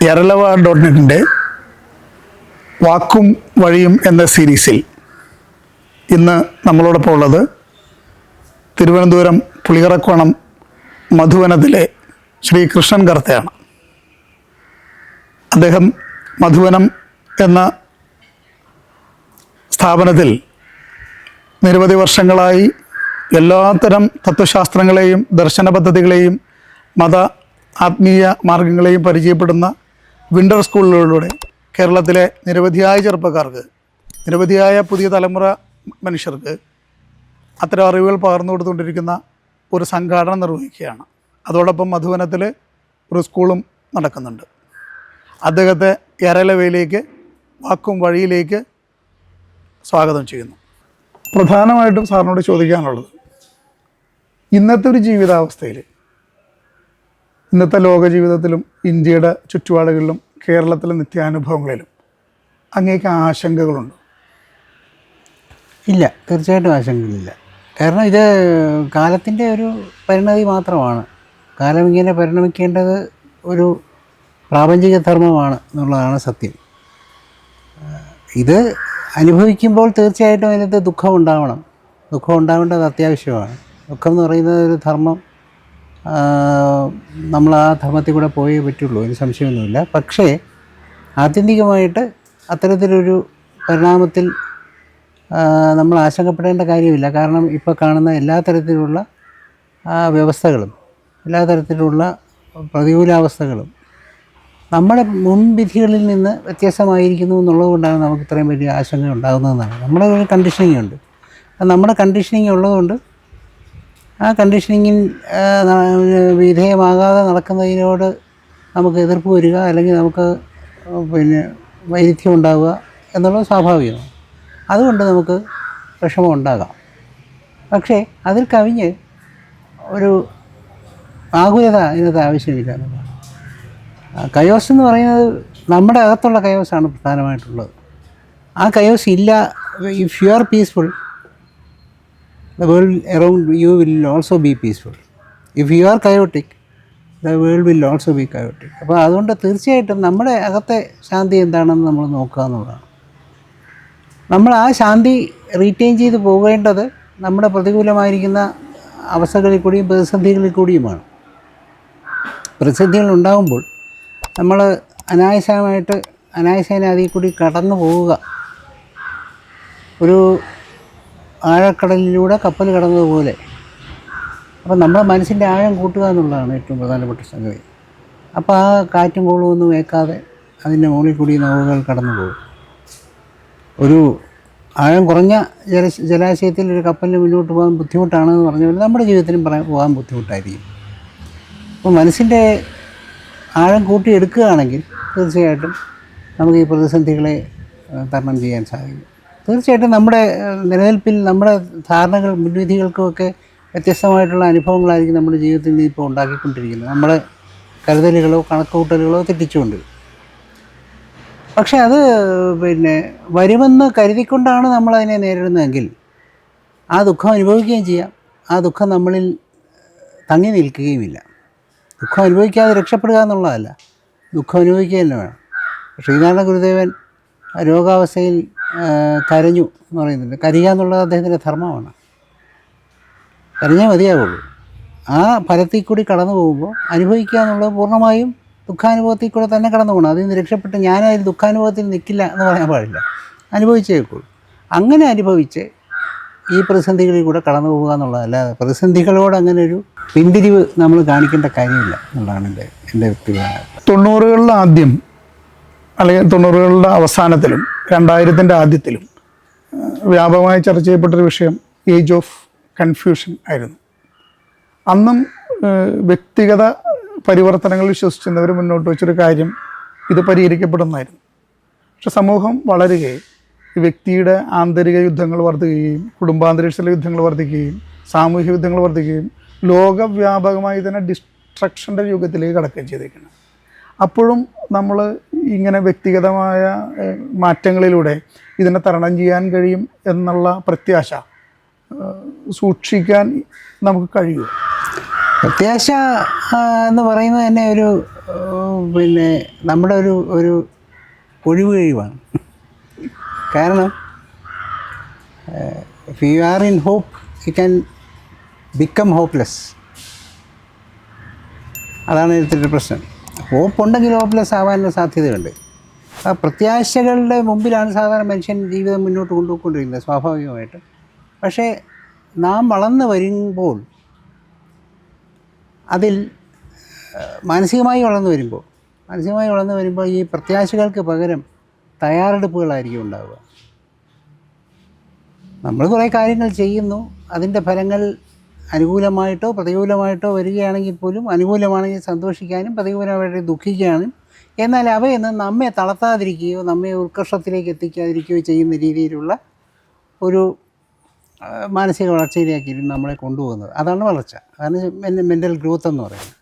യരളവ dot നെറ്റിന്റെ വാക്കും വഴിയും എന്ന സീരീസിൽ ഇന്ന് നമ്മളോടൊപ്പം ഉള്ളത് തിരുവനന്തപുരം പുളിയറക്കോണം മധുവനത്തിലെ ശ്രീ കൃഷ്ണൻ കർത്തയാണ് അദ്ദേഹം മധുവനം എന്ന സ്ഥാപനത്തിൽ നിരവധി വർഷങ്ങളായി എല്ലാത്തരം തത്വശാസ്ത്രങ്ങളെയും ദർശന പദ്ധതികളെയും മത ആത്മീയ മാർഗങ്ങളെയും പരിചയപ്പെടുന്ന വിന്റർ സ്കൂളുകളിലൂടെ കേരളത്തിലെ നിരവധിയായ ചെറുപ്പക്കാർക്ക് നിരവധിയായ പുതിയ തലമുറ മനുഷ്യർക്ക് അത്തരം അറിവുകൾ പകർന്നു കൊടുത്തുകൊണ്ടിരിക്കുന്ന ഒരു സംഘാടനം നിർവഹിക്കുകയാണ്. അതോടൊപ്പം മധുവനത്തിൽ ഒരു സ്കൂളും നടക്കുന്നുണ്ട്. അദ്ദേഹത്തെ എരലവയിലേക്ക് വാക്കും വഴിയിലേക്ക് സ്വാഗതം ചെയ്യുന്നു. പ്രധാനമായിട്ടും സാറിനോട് ചോദിക്കാനുള്ളത് ഇന്നത്തെ ഒരു ജീവിതാവസ്ഥയിൽ ഇന്നത്തെ ലോക ജീവിതത്തിലും ഇന്ത്യയുടെ ചുറ്റുപാടുകളിലും കേരളത്തിലെ നിത്യാനുഭവങ്ങളിലും അങ്ങേക്ക് ആശങ്കകളുണ്ട്? ഇല്ല തീർച്ചയായിട്ടും ആശങ്കയില്ല കാരണം ഇത് കാലത്തിന്റെ ഒരു പരിണതി മാത്രമാണ്. കാലം ഇങ്ങനെ പരിണമിക്കേണ്ടത് ഒരു പ്രാപഞ്ചിക ധർമ്മമാണ് എന്നുള്ളതാണ് സത്യം. ഇത് അനുഭവിക്കുമ്പോൾ തീർച്ചയായിട്ടും അതിനകത്ത് ദുഃഖം ഉണ്ടാവണം. ദുഃഖം ഉണ്ടാവേണ്ടത് അത്യാവശ്യമാണ്. ദുഃഖം എന്ന് പറയുന്നത് ഒരു ധർമ്മം നമ്മൾ ആ ധർമ്മത്തിൽ കൂടെ പോയേ പറ്റുള്ളൂ അതിന് സംശയമൊന്നുമില്ല. പക്ഷേ ആത്യന്തികമായിട്ട് അത്തരത്തിലൊരു പരിണാമത്തിൽ നമ്മൾ ആശങ്കപ്പെടേണ്ട കാര്യമില്ല. കാരണം ഇപ്പോൾ കാണുന്ന എല്ലാ തരത്തിലുള്ള വ്യവസ്ഥകളും എല്ലാ തരത്തിലുള്ള പ്രതികൂലാവസ്ഥകളും നമ്മുടെ മുൻവിധികളിൽ നിന്ന് വ്യത്യസ്തമായിരിക്കുന്നു എന്നുള്ളത് കൊണ്ടാണ് നമുക്ക് ഇത്രയും വലിയ ആശങ്ക ഉണ്ടാകുന്നതെന്നാണ്. നമ്മുടെ ഒരു കണ്ടീഷനിങ് ഉണ്ട്. നമ്മുടെ കണ്ടീഷനിങ് ഉള്ളതുകൊണ്ട് ആ കണ്ടീഷനിങ്ങിൽ വിധേയമാകാതെ നടക്കുന്നതിനോട് നമുക്ക് എതിർപ്പ് വരിക അല്ലെങ്കിൽ നമുക്ക് പിന്നെ വൈരുദ്ധ്യം ഉണ്ടാവുക എന്നുള്ളത് സ്വാഭാവികമാണ്. അതുകൊണ്ട് നമുക്ക് വിഷമം ഉണ്ടാകാം. പക്ഷേ അതിൽ കവിഞ്ഞ് ഒരു ആകുലത ഇതിനകത്ത് ആവശ്യമില്ല കയോസ് എന്ന് പറയുന്നത് നമ്മുടെ അകത്തുള്ള കയോസാണ് പ്രധാനമായിട്ടുള്ളത്. ആ കയോസ് ഇല്ല if you are peaceful the world around you will also be peaceful if you are chaotic the world will also be chaotic അപ്പോൾ അതുകൊണ്ട് തീർച്ചയായിട്ടും നമ്മുടെ അകത്തെ ശാന്തി എന്താണെന്ന് നമ്മൾ നോക്കുക എന്നുള്ളതാണ്. നമ്മൾ ആ ശാന്തി റീറ്റെയിൻ ചെയ്ത് പോകേണ്ടത് നമ്മുടെ പ്രതികൂലമായിരിക്കുന്ന അവസ്ഥകളിൽ കൂടിയും പ്രതിസന്ധികളിൽ കൂടിയുമാണ്. പ്രതിസന്ധികൾ ഉണ്ടാകുമ്പോൾ നമ്മൾ അനായാസമായിട്ട് അനായാസേന അതിൽ കൂടി കടന്നു പോവുക. ഒരു ആഴക്കടലിലൂടെ കപ്പൽ കടന്നതുപോലെ. അപ്പോൾ നമ്മുടെ മനസ്സിന്റെ ആഴം കൂട്ടുക എന്നുള്ളതാണ് ഏറ്റവും പ്രധാനപ്പെട്ട സംഗതി. അപ്പോൾ ആ കാറ്റും കോളും ഒന്നും ഏക്കാതെ അതിന്റെ മുകളിൽ കൂടി നൗകകൾ കടന്നു പോകും. ഒരു ആഴം കുറഞ്ഞ ജല ജലാശയത്തിൽ ഒരു കപ്പലിന് മുന്നോട്ട് പോകാൻ ബുദ്ധിമുട്ടാണെന്ന് പറഞ്ഞ പോലെ നമ്മുടെ ജീവിതത്തിലും പറയാൻ പോകാൻ ബുദ്ധിമുട്ടായിരിക്കും. അപ്പോൾ മനസ്സിന്റെ ആഴം കൂട്ടിയെടുക്കുകയാണെങ്കിൽ തീർച്ചയായിട്ടും നമുക്ക് ഈ പ്രതിസന്ധികളെ തരണം ചെയ്യാൻ സാധിക്കും. തീർച്ചയായിട്ടും നമ്മുടെ നിലനിൽപ്പിൽ നമ്മുടെ ധാരണകൾ മുൻവിധികൾക്കുമൊക്കെ വ്യത്യസ്തമായിട്ടുള്ള അനുഭവങ്ങളായിരിക്കും നമ്മുടെ ജീവിതത്തിൽ നിന്ന് ഇപ്പോൾ ഉണ്ടാക്കിക്കൊണ്ടിരിക്കുന്നത്. നമ്മുടെ കരുതലുകളോ കണക്കുകൂട്ടലുകളോ തെറ്റിച്ചുകൊണ്ട്. പക്ഷേ അത് പിന്നെ വരുമെന്ന് കരുതിക്കൊണ്ടാണ് നമ്മളതിനെ നേരിടുന്നതെങ്കിൽ ആ ദുഃഖം അനുഭവിക്കുകയും ചെയ്യാം. ആ ദുഃഖം നമ്മളിൽ തങ്ങി നിൽക്കുകയുമില്ല. ദുഃഖം അനുഭവിക്കാതെ രക്ഷപ്പെടുക എന്നുള്ളതല്ല. ദുഃഖം അനുഭവിക്കുക തന്നെ വേണം. ശ്രീനാരായണ ഗുരുദേവൻ രോഗാവസ്ഥയിൽ കരഞ്ഞു എന്ന് പറയുന്നുണ്ട്. കരിക എന്നുള്ളത് അദ്ദേഹത്തിന്റെ ധർമ്മമാണ്. കരഞ്ഞേ മതിയാവുള്ളൂ. ആ ഫലത്തിൽ കൂടി കടന്നു പോകുമ്പോൾ അനുഭവിക്കുക എന്നുള്ളത് പൂർണമായും ദുഃഖാനുഭവത്തിൽ കൂടെ തന്നെ കടന്നു പോകണം അതിൽ നിന്ന് രക്ഷപ്പെട്ട് ഞാനതിൽ ദുഃഖാനുഭവത്തിൽ നിൽക്കില്ല എന്ന് പറയാൻ പാടില്ല. അനുഭവിച്ചേക്കുള്ളൂ അങ്ങനെ അനുഭവിച്ച് ഈ പ്രതിസന്ധികളിൽ കൂടെ കടന്നു പോകുക എന്നുള്ളതല്ലാതെ പ്രതിസന്ധികളോട് അങ്ങനെ ഒരു പിന്തിരിവ് നമ്മൾ കാണിക്കേണ്ട കാര്യമില്ല എന്നുള്ളതാണ് എന്റെ എന്റെ വ്യക്തിപരമായ തൊണ്ണൂറുകളിൽ ആദ്യം അല്ലെങ്കിൽ തൊണ്ണൂറുകളുടെ അവസാനത്തിലും രണ്ടായിരത്തിന്റെ ആദ്യത്തിലും വ്യാപകമായി ചർച്ച ചെയ്യപ്പെട്ടൊരു വിഷയം ഏജ് ഓഫ് കൺഫ്യൂഷൻ ആയിരുന്നു. അന്നും വ്യക്തിഗത പരിവർത്തനങ്ങൾ വിശ്വസിച്ചിരുന്നവർ മുന്നോട്ട് വെച്ചൊരു കാര്യം ഇത് പരിഹരിക്കപ്പെടുന്നതായിരുന്നു. പക്ഷെ സമൂഹം വളരുകയും ഈ വ്യക്തിയുടെ ആന്തരിക യുദ്ധങ്ങൾ വർദ്ധിക്കുകയും കുടുംബാന്തരീക്ഷത്തിലെ യുദ്ധങ്ങൾ വർദ്ധിക്കുകയും സാമൂഹിക യുദ്ധങ്ങൾ വർദ്ധിക്കുകയും ലോകവ്യാപകമായി തന്നെ ഡിസ്ട്രക്ഷന്റെ യുഗത്തിലേക്ക് കടക്കുകയും ചെയ്തേക്കുന്നത് അപ്പോഴും നമ്മൾ ഇങ്ങനെ വ്യക്തിഗതമായ മാറ്റങ്ങളിലൂടെ ഇതിനെ തരണം ചെയ്യാൻ കഴിയും എന്നുള്ള പ്രത്യാശ സൂക്ഷിക്കാൻ നമുക്ക് കഴിയും. പ്രത്യാശ എന്ന് പറയുന്നത് തന്നെ ഒരു പിന്നെ നമ്മുടെ ഒരു ഒരു ഒഴിവ് കഴിവാണ്. കാരണം if you are in hope you can become hopeless അതാണ് ഇതിന്റെ പ്രശ്നം. ഹോപ്പ് ഉണ്ടെങ്കിൽ ഹോപ്പ്ലെസ് ആവാനുള്ള സാധ്യതയുണ്ട്. ആ പ്രത്യാശകളുടെ മുമ്പിലാണ് സാധാരണ മനുഷ്യൻ ജീവിതം മുന്നോട്ട് കൊണ്ടുപോയിക്കൊണ്ടിരിക്കുന്നത് സ്വാഭാവികമായിട്ട്. പക്ഷേ നാം വളർന്നു വരുമ്പോൾ അതിൽ മാനസികമായി വളർന്നു വരുമ്പോൾ മാനസികമായി വളർന്നു വരുമ്പോൾ ഈ പ്രത്യാശകൾക്ക് പകരം തയ്യാറെടുപ്പുകളായിരിക്കും ഉണ്ടാവുക. നമ്മൾ കുറേ കാര്യങ്ങൾ ചെയ്യുന്നു അതിന്റെ ഫലങ്ങൾ അനുകൂലമായിട്ടോ പ്രതികൂലമായിട്ടോ വരികയാണെങ്കിൽ പോലും അനുകൂലമാണെങ്കിൽ സന്തോഷിക്കാനും പ്രതികൂലമായിട്ട് ദുഃഖിക്കാനും എന്നാൽ അവയെന്ന് നമ്മെ തളർത്താതിരിക്കുകയോ നമ്മെ ഉത്കർഷത്തിലേക്ക് എത്തിക്കാതിരിക്കുകയോ ചെയ്യുന്ന രീതിയിലുള്ള ഒരു മാനസിക വളർച്ചയിലേക്കായിരിക്കും നമ്മളെ കൊണ്ടുപോകുന്നത്. അതാണ് വളർച്ച. അതാണ് മെന്റൽ ഗ്രോത്ത് എന്ന് പറയുന്നത്.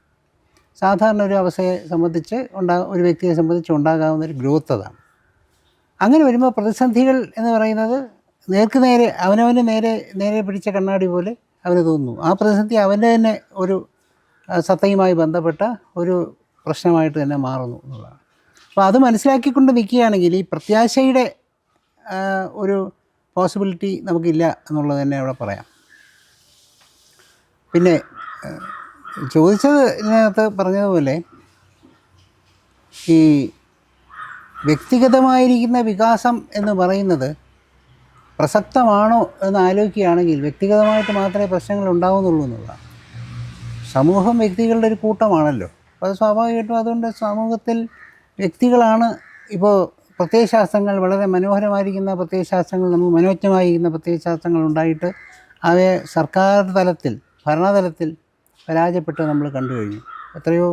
സാധാരണ ഒരു അവസ്ഥയെ സംബന്ധിച്ച് ഉണ്ടാ ഒരു വ്യക്തിയെ സംബന്ധിച്ച് ഉണ്ടാകാവുന്ന ഒരു ഗ്രോത്ത് അതാണ്. അങ്ങനെ വരുമ്പോൾ പ്രതിസന്ധികൾ എന്ന് പറയുന്നത് നേർക്ക് നേരെ അവനവന് നേരെ നേരെ പിടിച്ച കണ്ണാടി പോലെ അവന് തോന്നുന്നു. ആ പ്രതിസന്ധി അവന്റെ തന്നെ ഒരു സത്തയുമായി ബന്ധപ്പെട്ട ഒരു പ്രശ്നമായിട്ട് തന്നെ മാറുന്നു എന്നുള്ളതാണ്. അപ്പോൾ അത് മനസ്സിലാക്കിക്കൊണ്ട് നിൽക്കുകയാണെങ്കിൽ ഈ പ്രത്യാശയുടെ ഒരു പോസിബിലിറ്റി നമുക്കില്ല എന്നുള്ളത് തന്നെ അവിടെ പറയാം. പിന്നെ ചോദിച്ചത് ഇതിനകത്ത് പറഞ്ഞതുപോലെ ഈ വ്യക്തിഗതമായിരിക്കുന്ന വികാസം എന്ന് പറയുന്നത് പ്രസക്തമാണോ എന്ന് ആലോചിക്കുകയാണെങ്കിൽ വ്യക്തിഗതമായിട്ട് മാത്രമേ പ്രശ്നങ്ങൾ ഉണ്ടാവുന്നുള്ളൂ എന്നുള്ളതാണ്. സമൂഹം വ്യക്തികളുടെ ഒരു കൂട്ടമാണല്ലോ. അപ്പോൾ അത് സ്വാഭാവികമായിട്ടും അതുകൊണ്ട് സമൂഹത്തിൽ വ്യക്തികളാണ് ഇപ്പോൾ പ്രത്യയശാസ്ത്രങ്ങൾ വളരെ മനോഹരമായിരിക്കുന്ന പ്രത്യയശാസ്ത്രങ്ങൾ നമുക്ക് മനോജ്ഞമായിരിക്കുന്ന പ്രത്യയശാസ്ത്രങ്ങൾ ഉണ്ടായിട്ട് അവയെ സർക്കാർ തലത്തിൽ ഭരണതലത്തിൽ പരാജയപ്പെട്ട് നമ്മൾ കണ്ടു കഴിഞ്ഞു. എത്രയോ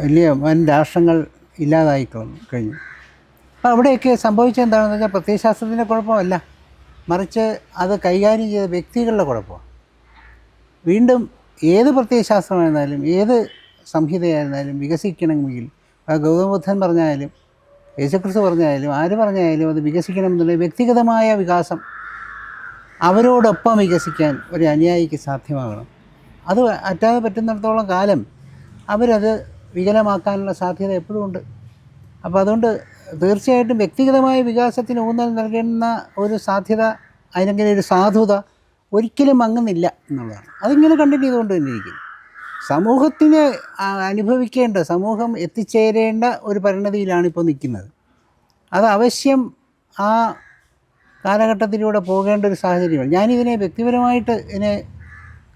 വലിയ വൻ രാഷ്ട്രങ്ങൾ ഇല്ലാതായി കഴിഞ്ഞു. അപ്പോൾ അവിടെയൊക്കെ സംഭവിച്ചെന്താണെന്ന് വെച്ചാൽ പ്രത്യയശാസ്ത്രത്തിന്റെ കുഴപ്പമല്ല. മറിച്ച് അത് കൈകാര്യം ചെയ്ത വ്യക്തികളുടെ കുഴപ്പമാണ്. വീണ്ടും ഏത് പ്രത്യയശാസ്ത്രമായിരുന്നാലും ഏത് സംഹിതയായിരുന്നാലും വികസിക്കണമെങ്കിൽ ആ ഗൗതമ ബുദ്ധൻ പറഞ്ഞാലും യേശുക്രിസ്തു പറഞ്ഞാലും ആര് പറഞ്ഞാലും അത് വികസിക്കണം എന്നുള്ള വ്യക്തിഗതമായ വികാസം അവരോടൊപ്പം വികസിക്കാൻ ഒരു അനുയായിക്ക് സാധ്യമാകണം. അത് അറ്റാതെ പറ്റുന്നിടത്തോളം കാലം അവരത് വികലമാക്കാനുള്ള സാധ്യത എപ്പോഴും ഉണ്ട്. അപ്പോൾ അതുകൊണ്ട് തീർച്ചയായിട്ടും വ്യക്തിഗതമായ വികാസത്തിന് ഊന്നൽ നൽകുന്ന ഒരു സാധ്യത അല്ലെങ്കിൽ ഒരു സാധുത ഒരിക്കലും മങ്ങുന്നില്ല എന്നുള്ളതാണ്. അതിങ്ങനെ കണ്ടിന്യൂ ചെയ്തുകൊണ്ട് തന്നെ ഇരിക്കും സമൂഹത്തിന് അനുഭവിക്കേണ്ട സമൂഹം എത്തിച്ചേരേണ്ട ഒരു പരിണതിയിലാണ് ഇപ്പോൾ നിൽക്കുന്നത്. അത് അവശ്യം ആ കാലഘട്ടത്തിലൂടെ പോകേണ്ട ഒരു സാഹചര്യമാണ്. ഞാനിതിനെ വ്യക്തിപരമായിട്ട് ഇതിനെ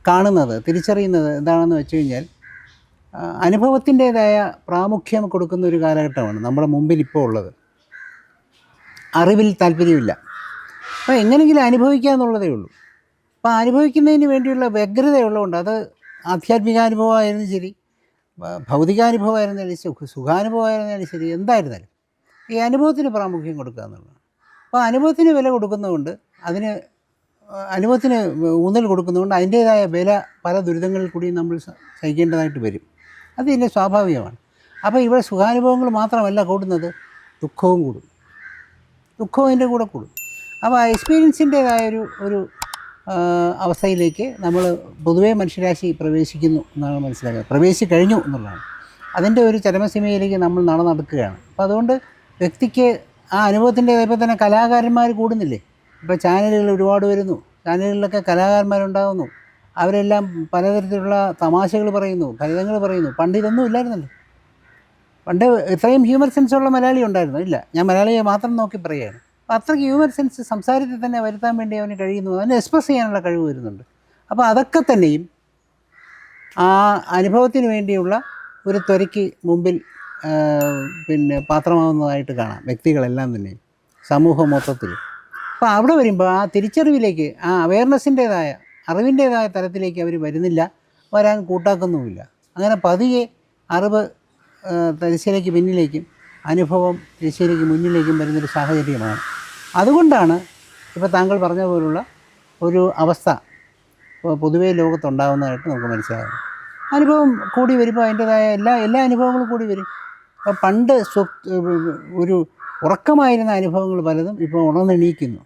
കാണുന്നത് തിരിച്ചറിയുന്നത് എന്താണെന്ന് വെച്ച് കഴിഞ്ഞാൽ അനുഭവത്തിന്റേതായ പ്രാമുഖ്യം കൊടുക്കുന്ന ഒരു കാലഘട്ടമാണ് നമ്മുടെ മുമ്പിൽ ഇപ്പോൾ ഉള്ളത്. അറിവിൽ താല്പര്യമില്ല. അപ്പോൾ എങ്ങനെയെങ്കിലും അനുഭവിക്കുക എന്നുള്ളതേ ഉള്ളൂ. അപ്പോൾ അനുഭവിക്കുന്നതിന് വേണ്ടിയുള്ള വ്യഗ്രതയുള്ളതുകൊണ്ട് അത് ആധ്യാത്മികാനുഭവമായിരുന്നു ശരി ഭൗതികാനുഭവമായിരുന്നാലും ശരി സുഖാനുഭവമായിരുന്നാലും ശരി എന്തായിരുന്നാലും ഈ അനുഭവത്തിന് പ്രാമുഖ്യം കൊടുക്കുക എന്നുള്ളതാണ്. അപ്പോൾ അനുഭവത്തിന് വില കൊടുക്കുന്നതുകൊണ്ട് അതിന് അനുഭവത്തിന് ഊന്നൽ കൊടുക്കുന്നതുകൊണ്ട് അതിന്റേതായ വില പല ദുരിതങ്ങളിൽ കൂടി നമ്മൾ സഹിക്കേണ്ടതായിട്ട് വരും. അത് ഇതിന്റെ സ്വാഭാവികമാണ്. അപ്പോൾ ഇവിടെ സുഖാനുഭവങ്ങൾ മാത്രമല്ല കൂടുന്നത് ദുഃഖവും കൂടും. ദുഃഖവും അതിന്റെ കൂടെ കൂടും. അപ്പോൾ ആ എക്സ്പീരിയൻസിന്റേതായ ഒരു ഒരു അവസ്ഥയിലേക്ക് നമ്മൾ പൊതുവേ മനുഷ്യരാശി പ്രവേശിക്കുന്നു എന്നാണ് മനസ്സിലാക്കുന്നത്. പ്രവേശിച്ച് കഴിഞ്ഞു എന്നുള്ളതാണ്. അതിന്റെ ഒരു ചരമസീമയിലേക്ക് നമ്മൾ നട നടക്കുകയാണ് അപ്പോൾ അതുകൊണ്ട് വ്യക്തിക്ക് ആ അനുഭവത്തിന്റെ ഇപ്പോൾ തന്നെ കലാകാരന്മാർ കൂടുന്നില്ലേ? ഇപ്പോൾ ചാനലുകൾ ഒരുപാട് വരുന്നു. ചാനലുകളിലൊക്കെ കലാകാരന്മാരുണ്ടാകുന്നു അവരെല്ലാം പലതരത്തിലുള്ള തമാശകൾ പറയുന്നു ഫലിതങ്ങൾ പറയുന്നു. പണ്ട് ഇതൊന്നും ഇല്ലായിരുന്നല്ലോ. പണ്ട് ഇത്രയും ഹ്യൂമർ സെൻസ് ഉള്ള മലയാളി ഉണ്ടായിരുന്നു? ഇല്ല. ഞാൻ മലയാളിയെ മാത്രം നോക്കി പറയുകയാണ്. അപ്പോൾ അത്രയ്ക്ക് ഹ്യൂമർ സെൻസ് സംസാരത്തിൽ തന്നെ വരുത്താൻ വേണ്ടി അവന് കഴിയുന്നു. അവന് എക്സ്പ്രസ് ചെയ്യാനുള്ള കഴിവ് വരുന്നുണ്ട്. അപ്പോൾ അതൊക്കെ തന്നെയും ആ അനുഭവത്തിന് വേണ്ടിയുള്ള ഒരു ത്വരയ്ക്ക് മുമ്പിൽ പിന്നെ പാത്രമാവുന്നതായിട്ട് കാണാം. വ്യക്തികളെല്ലാം തന്നെ സമൂഹ മൊത്തത്തിൽ അപ്പോൾ അവിടെ വരുമ്പോൾ ആ തിരിച്ചറിവിലേക്ക് ആ അവയർനെസ്സിന്റേതായ അറിവിന്റേതായ തലത്തിലേക്ക് അവർ വരുന്നില്ല വരാൻ കൂട്ടാക്കുന്നുമില്ല. അങ്ങനെ പതിയെ അറിവ് ആ, പിന്നിലേക്കും അനുഭവം തിരശ്ശീലയ്ക്ക് മുന്നിലേക്കും വരുന്നൊരു സാഹചര്യമാണ്. അതുകൊണ്ടാണ് ഇപ്പോൾ താങ്കൾ പറഞ്ഞ പോലുള്ള ഒരു അവസ്ഥ പൊതുവേ ലോകത്തുണ്ടാകുന്നതായിട്ട് നമുക്ക് മനസ്സിലാകും അനുഭവം കൂടി വരുമ്പോൾ അതിന്റെതായ എല്ലാ എല്ലാ അനുഭവങ്ങളും കൂടി വരും. അപ്പോൾ പണ്ട് സ്വ ഒരു ഉറക്കമായിരുന്ന അനുഭവങ്ങൾ പലതും ഇപ്പോൾ ഉണർന്നെണീക്കുന്നു.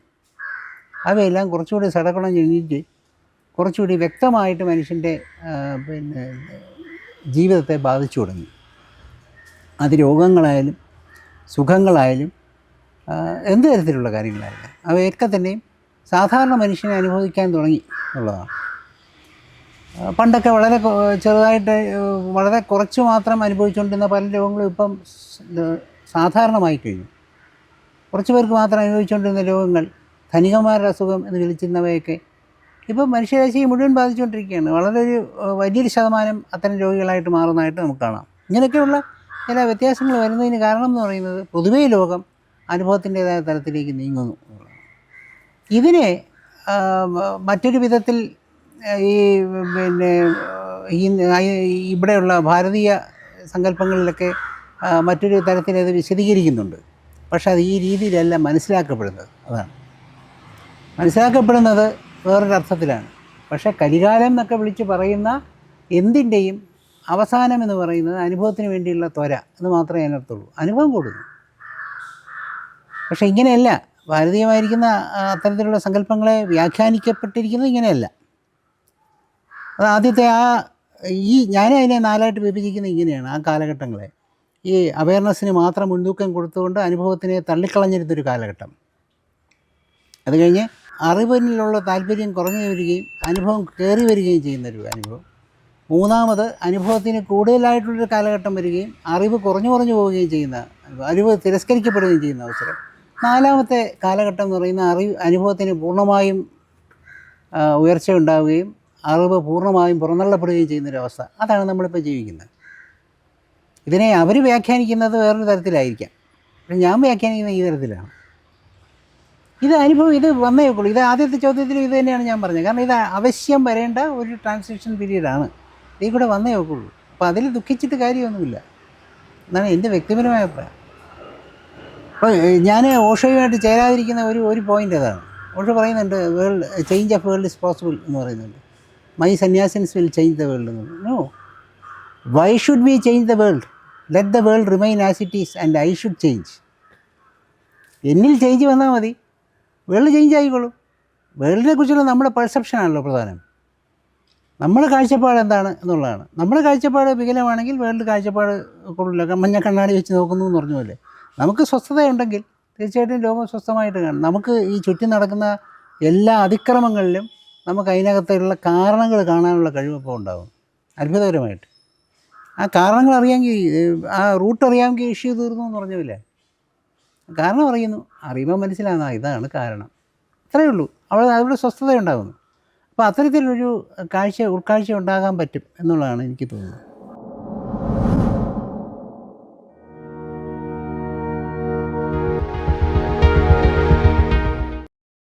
അവയെല്ലാം കുറച്ചുകൂടി സടക്കണം എണീറ്റ് കുറച്ചുകൂടി വ്യക്തമായിട്ട് മനുഷ്യന്റെ പിന്നെ ജീവിതത്തെ ബാധിച്ചു തുടങ്ങി. അത് രോഗങ്ങളായാലും സുഖങ്ങളായാലും എന്ത് തരത്തിലുള്ള കാര്യങ്ങളായാലും അവയൊക്കെ തന്നെയും സാധാരണ മനുഷ്യനെ അനുഭവിക്കാൻ തുടങ്ങി എന്നുള്ളതാണ്. പണ്ടൊക്കെ വളരെ ചെറുതായിട്ട് വളരെ കുറച്ച് മാത്രം അനുഭവിച്ചുകൊണ്ടിരുന്ന പല രോഗങ്ങളും ഇപ്പം സാധാരണമായി കഴിഞ്ഞു. കുറച്ച് പേർക്ക് മാത്രം അനുഭവിച്ചുകൊണ്ടിരുന്ന രോഗങ്ങൾ ധനികന്മാരുടെ അസുഖം എന്ന് വിളിച്ചിരുന്നവയൊക്കെ ഇപ്പം മനുഷ്യരാശിയെ മുഴുവൻ ബാധിച്ചുകൊണ്ടിരിക്കുകയാണ്. വളരെ ഒരു വലിയൊരു ശതമാനം അത്തരം രോഗികളായിട്ട് മാറുന്നതായിട്ട് നമുക്ക് കാണാം. ഇങ്ങനെയൊക്കെയുള്ള ചില വ്യത്യാസങ്ങൾ വരുന്നതിന് കാരണം എന്ന് പറയുന്നത് പൊതുവേ ലോകം അനുഭവത്തിന്റെതായ തലത്തിലേക്ക് നീങ്ങുന്നു. ഇതിനെ മറ്റൊരു വിധത്തിൽ ഈ പിന്നെ ഇവിടെയുള്ള ഭാരതീയ സങ്കല്പങ്ങളിലൊക്കെ മറ്റൊരു തരത്തിൽ അത് വിശദീകരിക്കുന്നുണ്ട്. പക്ഷെ അത് ഈ രീതിയിലല്ല മനസ്സിലാക്കപ്പെടുന്നത്. അതാണ് മനസ്സിലാക്കപ്പെടുന്നത് വേറൊരു അർത്ഥത്തിലാണ്. പക്ഷേ കലികാലം എന്നൊക്കെ വിളിച്ച് പറയുന്ന എന്തിന്റെയും അവസാനം എന്ന് പറയുന്നത് അനുഭവത്തിന് വേണ്ടിയുള്ള ത്വര എന്ന് മാത്രമേ അതിനർത്ഥമുള്ളൂ അനുഭവം കൂടുന്നു. പക്ഷേ ഇങ്ങനെയല്ല. ഭാരതീയമായിരിക്കുന്ന അത്തരത്തിലുള്ള സങ്കല്പങ്ങളെ വ്യാഖ്യാനിക്കപ്പെട്ടിരിക്കുന്നത് ഇങ്ങനെയല്ല. അത് ആദ്യത്തെ ആ ഈ ഞാൻ അതിനെ നാലായിട്ട് വിഭജിക്കുന്നത് ഇങ്ങനെയാണ് ആ കാലഘട്ടങ്ങളെ. ഈ അവയർനെസ്സിന് മാത്രം മുൻതൂക്കം കൊടുത്തുകൊണ്ട് അനുഭവത്തിനെ തള്ളിക്കളഞ്ഞിരുന്നൊരു കാലഘട്ടം. അത് കഴിഞ്ഞ് അറിവിനുള്ള താല്പര്യം കുറഞ്ഞു വരികയും അനുഭവം കയറി വരികയും ചെയ്യുന്നൊരു അനുഭവം. മൂന്നാമത് അനുഭവത്തിന് കൂടുതലായിട്ടുള്ളൊരു കാലഘട്ടം വരികയും അറിവ് കുറഞ്ഞു കുറഞ്ഞു പോവുകയും ചെയ്യുന്ന അറിവ് തിരസ്കരിക്കപ്പെടുകയും ചെയ്യുന്ന അവസരം. നാലാമത്തെ കാലഘട്ടം എന്ന് പറയുന്ന അറിവ് അനുഭവത്തിന് പൂർണമായും ഉയർച്ച ഉണ്ടാവുകയും അറിവ് പൂർണമായും പുറന്തള്ളപ്പെടുകയും ചെയ്യുന്നൊരവസ്ഥ അതാണ് നമ്മളിപ്പോൾ ജീവിക്കുന്നത്. ഇതിനെ അവർ വ്യാഖ്യാനിക്കുന്നത് വേറൊരു തരത്തിലായിരിക്കാം. ഞാൻ വ്യാഖ്യാനിക്കുന്നത് ഈ തരത്തിലാണ്. ഇത് അനുഭവം ഇത് വന്നേ ഉള്ളൂ. ഇത് ആദ്യത്തെ ചോദ്യത്തിൽ ഇത് തന്നെയാണ് ഞാൻ പറഞ്ഞത്. കാരണം ഇത് അവശ്യം വരേണ്ട ഒരു ട്രാൻസാക്ഷൻ പീരീഡാണ് ഇതിൽ കൂടെ വന്നേ ഒക്കുള്ളൂ അപ്പോൾ അതിൽ ദുഃഖിച്ചിട്ട് കാര്യമൊന്നുമില്ല. എന്നാണ് എന്റെ വ്യക്തിപരമായ അഭിപ്രായം. അപ്പോൾ ഞാൻ ഓഷോയുമായിട്ട് ചേരാതിരിക്കുന്ന ഒരു ഒരു പോയിന്റ് അതാണ്. ഓഷോ പറയുന്നുണ്ട് world change of world is possible എന്ന് പറയുന്നുണ്ട്. My sannyasins will change the world എന്ന് no why should be change the world let the world remain as it is and I should change എന്നിൽ change വന്നാൽ മതി. World change ആയിക്കോളും വേൾഡിനെ കുറിച്ചുള്ള നമ്മുടെ പെർസെപ്ഷനാണല്ലോ പ്രധാനം. നമ്മുടെ കാഴ്ചപ്പാട് എന്താണ് എന്നുള്ളതാണ്. നമ്മുടെ കാഴ്ചപ്പാട് വികലമാണെങ്കിൽ വേൾഡ് കാഴ്ചപ്പാട് കൊള്ളില്ല മഞ്ഞ കണ്ണാടി വെച്ച് നോക്കുന്നു എന്ന് പറഞ്ഞ പോലെ. നമുക്ക് സ്വസ്ഥതയുണ്ടെങ്കിൽ തീർച്ചയായിട്ടും ലോകം സ്വസ്ഥമായിട്ട് കാണും. നമുക്ക് ഈ ചുറ്റി നടക്കുന്ന എല്ലാ അതിക്രമങ്ങളിലും നമുക്ക് അതിനകത്തുള്ള കാരണങ്ങൾ കാണാനുള്ള കഴിവപ്പോൾ ഉണ്ടാകും അത്ഭുതകരമായിട്ട്. ആ കാരണങ്ങൾ അറിയാമെങ്കിൽ ആ റൂട്ട് അറിയാമെങ്കിൽ ഇഷ്യൂ തീർന്നു എന്ന് പറഞ്ഞില്ലേ കാരണം അറിയുന്നു. അറിയുമ്പോൾ മനസ്സിലാകുന്ന ഇതാണ് കാരണം. അത്രയേ ഉള്ളൂ. അവിടെ അവരുടെ സ്വസ്ഥത ഉണ്ടാകുന്നു അപ്പോൾ അത്തരത്തിലൊരു കാഴ്ച ഉൾക്കാഴ്ച ഉണ്ടാകാൻ പറ്റും എന്നുള്ളതാണ് എനിക്ക് തോന്നുന്നത്.